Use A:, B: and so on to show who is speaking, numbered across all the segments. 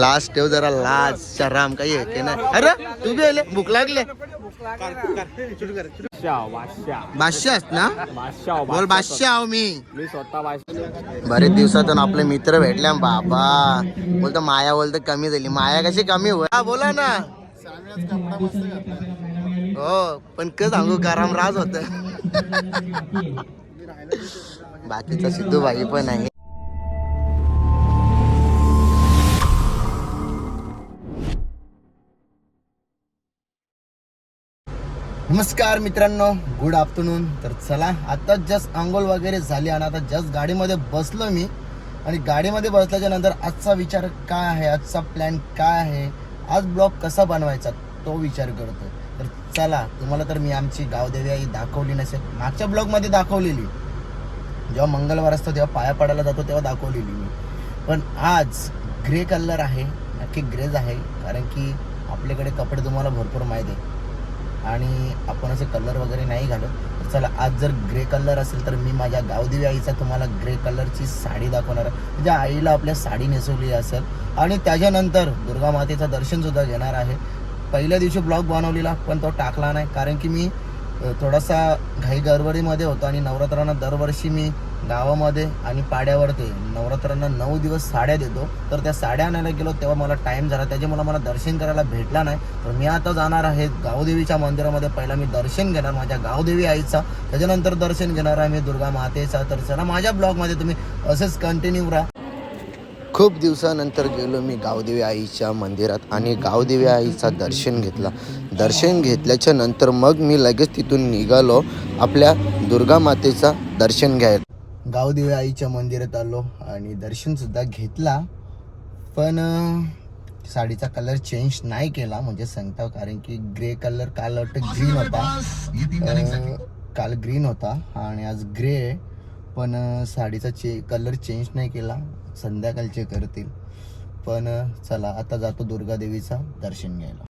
A: Last ठेव जरा लाज शराम काही येते ना अरे तू बी आले भूक लागले. बादशाह ना? बोल बादशाह आहो मी.
B: मी स्वतः
A: बरेच दिवसातून आपले मित्र भेटले बाबा. बोलतो माया बोलतो कमी झाली. माया कशी कमी हो हा, बोला ना. हो पण क सांगू गरम राज होत. बाकीचा सिद्धू भाई पण आहे. नमस्कार मित्रांनो गुड आफ्टरनून तर चला आता जस्ट आंघोळ वगैरे झाली आणि आता जस्ट गाडीमध्ये बसलो मी. आणि गाडीमध्ये बसल्याच्या नंतर आजचा विचार काय आहे? आजचा प्लॅन काय आहे? आज ब्लॉग कसा बनवायचा? तो विचार करतो. तर चला तुम्हाला तर मी आमची गावदेवी आई दाखवली नसेल. मागच्या ब्लॉगमध्ये दाखवलेली. जेव्हा मंगळवार असतो तेव्हा पाया पडायला जातो तेव्हा दाखवलेली मी. पण आज ग्रे कलर आहे नक्की ग्रेज आहे कारण की आपल्याकडे कपडे तुम्हाला भरपूर माहीत आहे. आणि आपण असे कलर वगैरे नाही घालत. चला आज जर ग्रे कलर असेल तर मी माझ्या गावदेवी आईचा तुम्हाला ग्रे कलरची साडी दाखवणार आहे. म्हणजे आईला आपल्या साडी नेसवली असेल. आणि त्याच्यानंतर दुर्गा मातेचं दर्शन सुद्धा घेणार आहे. पहिल्या दिवशी ब्लॉग बनवलेला पण तो टाकला नाही. कारण की मी थोडासा घाई गडबडीमध्ये होतो आणि नवरात्रांना दरवर्षी मी गावामध्ये आणि पाड्यावरती. नवरात्रांना नऊ दिवस साड्या देतो. तर त्या साड्या आणायला गेलो तेव्हा मला टाईम झाला. त्याच्यामुळे मला दर्शन करायला भेटला नाही. तर मी आता जाणार आहे गावदेवीच्या मंदिरामध्ये. पहिला मी दर्शन घेणार माझ्या गावदेवी आईचा. त्याच्यानंतर दर्शन घेणार आहे मी दुर्गा मातेचा. तर चला माझ्या ब्लॉगमध्ये तुम्ही असेच कंटिन्यू राहा. खूप दिवसानंतर गेलो मी गावदेवी आईच्या मंदिरात आणि गावदेवी आईचा दर्शन घेतला. दर्शन घेतल्याच्या नंतर मग मी लगेच तिथून निघालो. आपल्या दुर्गा मातेचा दर्शन घ्यायला. गावदेवी आईच्या मंदिरात आलो आणि दर्शन सुद्धा घेतला. पण साडीचा कलर चेंज नाही केला म्हणजे सांगता कारण की ग्रे कलर काल वाटतं ग्रीन होता. काल ग्रीन होता आणि आज ग्रे आहे. पण साडीचा चे कलर चेंज नाही केला. संध्याकाळचे करतील. पण चला आता जातो दुर्गा देवीचा दर्शन घ्यायला.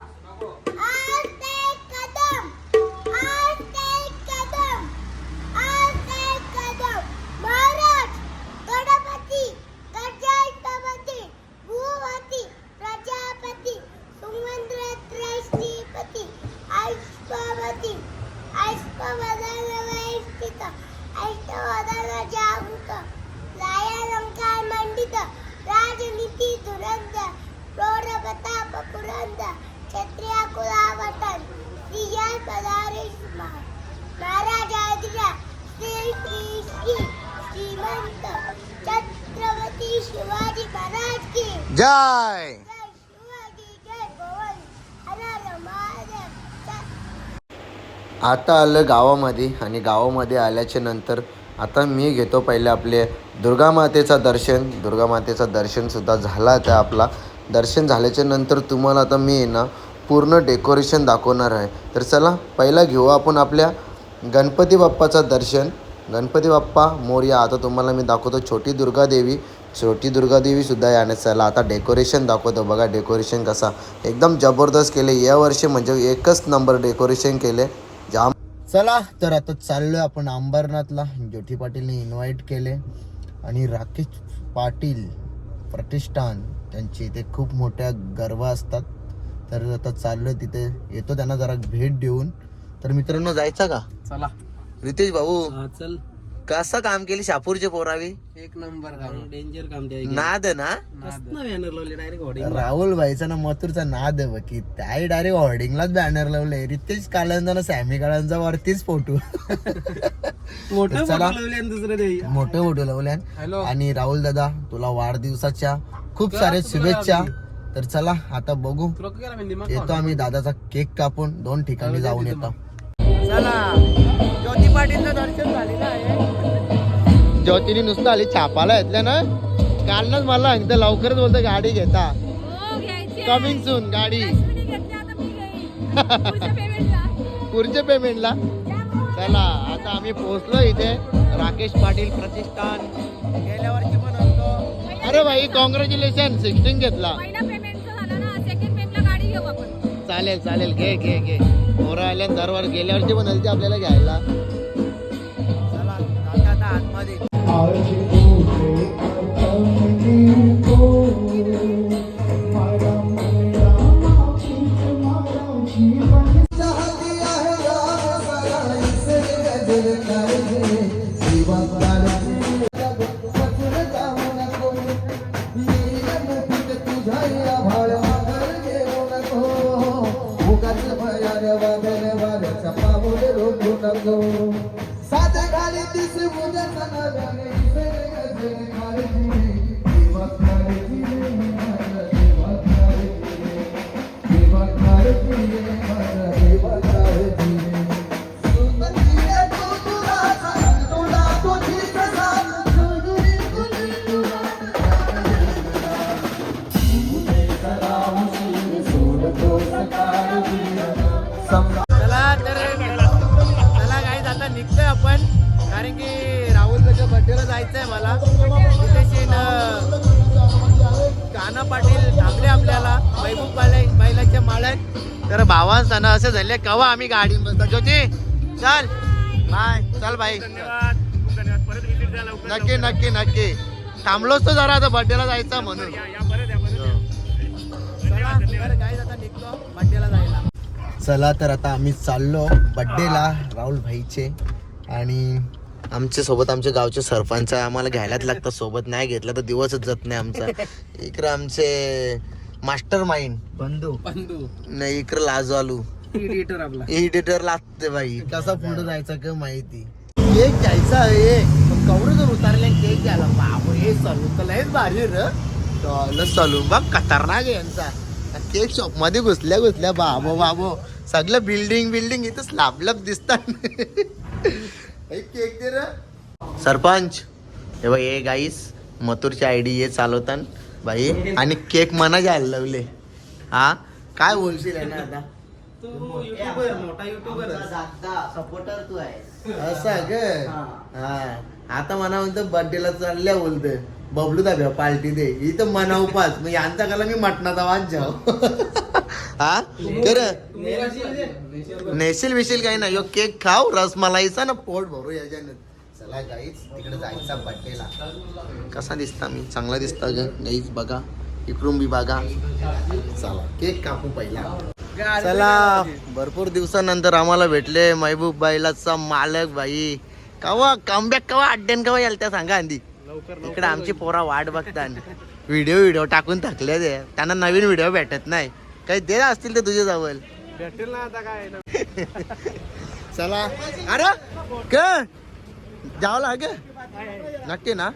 C: महाराजाधिरा श्री श्री श्री श्रीमंत छत्रपती शिवाजी महाराज की.
A: जय. आता आलं गावामध्ये आणि गावामध्ये आल्याच्यानंतर आता मी घेतो पहिले आपले दुर्गा मातेचा दर्शन. दुर्गा मातेचा दर्शनसुद्धा झाला आता आपला. दर्शन झाल्याच्यानंतर तुम्हाला आता मी ना पूर्ण डेकोरेशन दाखवणार आहे. तर चला पहिला घेऊ आपण आपल्या गणपती बाप्पाचं दर्शन गणपती बाप्पा मोर्या. आता तुम्हाला मी दाखवतो छोटी दुर्गा देवी. छोटी दुर्गा देवीसुद्धा चला. आता डेकोरेशन दाखवतो. बघा डेकोरेशन कसा. एकदम जबरदस्त केले. या वर्षी म्हणजे एकच नंबर डेकोरेशन केले. जाम. चला तर आता चाललोय आपण अंबरनाथला. ज्योती पाटीलने इन्व्हाइट केले. आणि राकेश पाटील प्रतिष्ठान. त्यांचे इथे खूप मोठ्या गर्व असतात. तर आता चाललोय तिथे. येतो त्यांना जरा भेट देऊन. तर मित्रांनो जायचा का?
B: चला.
A: रितेश भाऊ
B: हा चल.
A: कसं काम केली शापूरचे पोरावी?
B: एक नंबर काम. डेंजर काम
A: नाद ना?
B: बॅनर लावले डायरेक्ट होर्डिंग
A: राहुल भाईचा ना मथुरचा नाद आहे बघ की त्या डायरेक्ट होर्डिंगलाच बॅनर लावले रितेश कालांचा ना सॅमी कालांचा वरतीच फोटो
B: मोठं
A: चला.
B: लावले आणि दुसरं ते
A: मोठे फोटो लावले आणि राहुल दादा तुला वाढदिवसाच्या खूप सारे शुभेच्छा. तर चला आता बघू.
B: तुला काय केलं मी
A: येतो आम्ही दादाचा केक कापून. दोन ठिकाणी जाऊन येतो.
B: चला ज्योती पाटीलचं दर्शन झालेलं आहे.
A: ज्योतीने नुसतं आली छापाला घेतल्या ना? कालनच मला एकदा लवकरच बोलतो गाडी घेता.
D: हो.
A: कमिंग सून गाडी.
D: रश्मीने घेतली, आता मी घेईन. पुढच्या पेमेंटला.
A: चला आता आम्ही पोहोचलो इथे. राकेश पाटील प्रतिष्ठान.
B: गेल्या वर्षी पण होतो.
A: अरे भाई कॉंग्रॅच्युलेशन सिक्स्टीन घेतला.
D: पहिला पेमेंटचं झालं ना सेकंड पेमेंटला गाडी घेऊ आपण.
A: चालेल चालेल घे घे घे. पोरं आल्या दरवर गेल्या वर्षी पण आलती आपल्याला घ्यायला.
B: चला आता आता आतमध्ये. जायचंय मला तिथे काना पाटील थांबले आपल्याला. महबूब बाले बैलाच्या माळ्यात. तर भावांना असं झाले कवा आम्ही गाडी बसतो? ज्योती चल. बाय. चल बाई. नक्की नक्की नक्की. थांबलोच तो जरा आता बर्थडेला जायचा म्हणून. चला, तर guys आता निघतो बर्थडेला जायला.
A: चला तर आता आम्ही चाललो बड्डेला राहुल भाईचे. आणि आमच्यासोबत आमच्या गावचे सरपंच आहे. आम्हाला घ्यायलाच लागतं. सोबत नाही घेतलं तर दिवसच जात नाही आमचा. इकडे आमचे मास्टर माइंड बंधू.
B: बंधू.
A: नाही इकडे लाजवालू.
B: एडिटर आपला.
A: एडिटर लागते बाई. कसा पुढे जायचं का माहिती? केक घ्यायचा आहे. कवरे जर उतारले केक घ्यायला. बाबू हे चालू तर लयच भारी र. चालू चालू. बघ खतरनाक आहे यांचा. केक शॉपमध्ये घुसल्या घुसल्या बाबो बाबो. सगळं बिल्डिंग बिल्डिंग इथं स्लाब लब दिसतात केक दे र सरपंच हे बघ हे गाईस मथुरची आयडी हे चालवतात बाई आणि केक मना घ्यायला लावले. हा? काय बोलशील आहे ना आता
B: सपोर्टर तू आहे
A: असं ग हा. आता मना म्हणतो बर्थडेला चालल्या बोलते बबलू दाब्या पार्टी दे. इथं मना उपास. मग यांचा कला मी मटणाचा वाद जाऊ. हा? कर. नेशील विशील काही नाही. यो केक खाऊ रसमलाईचा ना पोट भरू याच्यानं. चला गाईच तिकडे जायचा कसा दिसता? मी चांगला दिसता ग. गाईच बघा. इकडून बी बघा. चला केक कापू पहिला. चला भरपूर दिवसानंतर आम्हाला भेटले महबूब बाईलाचा मालक बाई कवा? कमबॅक कवा? अड्ड्यान कवा याल त्या सांगा आधी. इकडे आमची पोरा वाट बघतात व्हिडिओ व्हिडिओ टाकून थकले ते त्यांना नवीन व्हिडिओ भेटत नाही. काही दे असतील ते तुझे जवळ
B: भेटेल ना आता काय?
A: चला. अरे क? जावं लाग नक्की ना?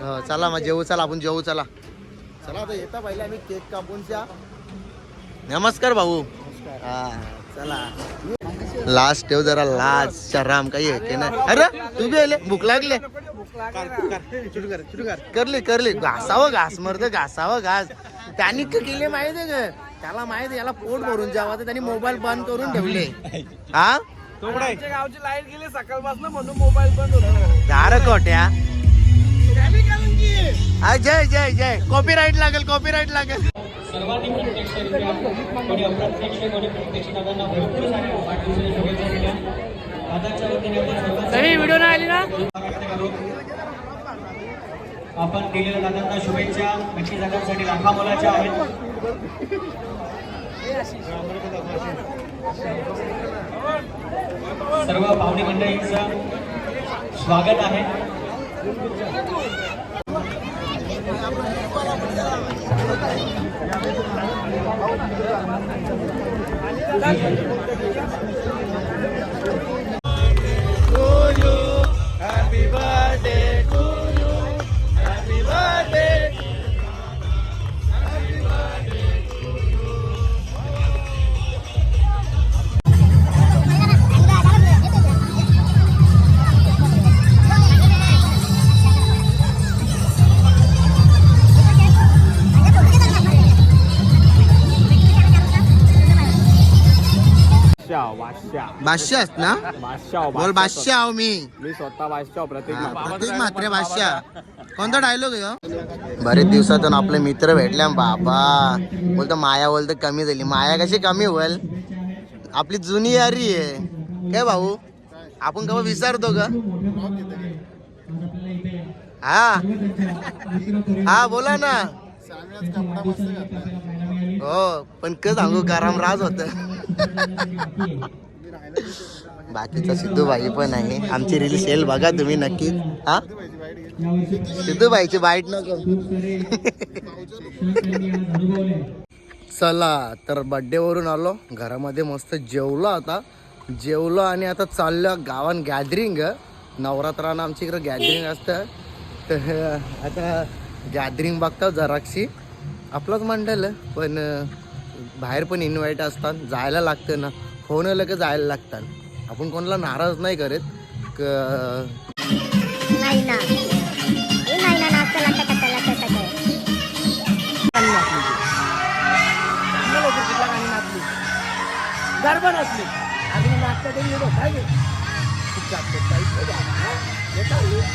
A: हो चला मग जेवू चला आपण जेवू चला. चला आता येता पहिले आम्ही केक कापून च्या नमस्कार भाऊ. हा चला. लास्ट ठेव जरा लाज शराम काही आहे ना अरे तू बी आले भूक लागले. करली करली. घासावं घास मरत घासावं घास. त्यांनी का केले माहिती त्याला माहिती याला पोट भरून जावं तर त्यांनी मोबाईल बंद करून ठेवले. हा?
B: गावची लाइट गेली सकाळपासून म्हणून मोबाईल बंद होता.
A: झार कोट्या जय जय जय. कॉपीराईट लागेल कॉपीराईट लागेल.
E: सर्वांनी प्रत्यक्षरित्या कोणी अप्रत्यक्ष कोणी प्रत्यक्ष दादांना भरपूर साऱ्या वाढदिवसाच्या शुभेच्छा दिल्या दादाच्या वतीने आपण
D: व्हिडिओ नाही आली ना?
E: आपण दिलेल्या दादांना शुभेच्छा नक्की दादांसाठी लाखा मोलाच्या आहेत. सर्व पाहुणे मंडळींचं स्वागत आहे.
A: बादशाह ना? बोल बादशाह आहो मी.
B: मी स्वतः
A: हा, मात्र. बादशाह कोणता डायलॉग आहे बरेच दिवसातून आपले मित्र भेटले बाबा. बोलतो माया बोलतो कमी झाली. माया कशी कमी होईल? आपली जुनी यारी आहे. काय भाऊ आपण कवा विसरतो का हा. हा बोला ना. हो पण क सांगू गरम राज होत. बाकीचा सिद्धू भाई पण आहे. आमची रील सेल बघा तुम्ही नक्की. हा? सिद्धू भाईची बाईट नको. चला तर बड्डे वरून आलो. घरामध्ये मस्त जेवलो आता. जेवलो आणि आता चाललो गावान गॅदरिंग नवरात्रानं आमच्या इकडं गॅदरिंग असतं. तर आता गॅदरिंग बघतो जराक्षी आपलंच मंडळ पण बाहेर पण इन्व्हाइट असतात. जायला लागतं ना. आलं की जायला लागतात. आपण कोणाला नाराज नाही करत. क
C: नाही ना. हे नाही ना नाचता लागता कसा लागता
A: गरबा नसली तरी येतो काय नाही हे?